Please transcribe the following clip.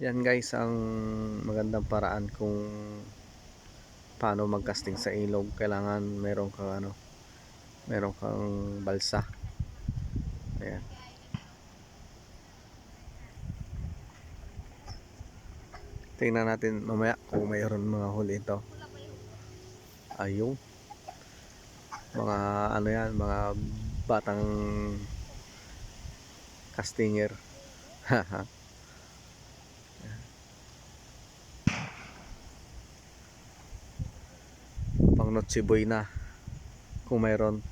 Yan guys ang magandang paraan kung paano magcasting sa ilog. Kailangan meron kang ano, meron kang balsa. Ayan. Tingnan natin mamaya kung mayroon mga huli ito. Ayun. Mga ano yan, mga batang castinger. Haha. Pang Noche Buena kung mayroon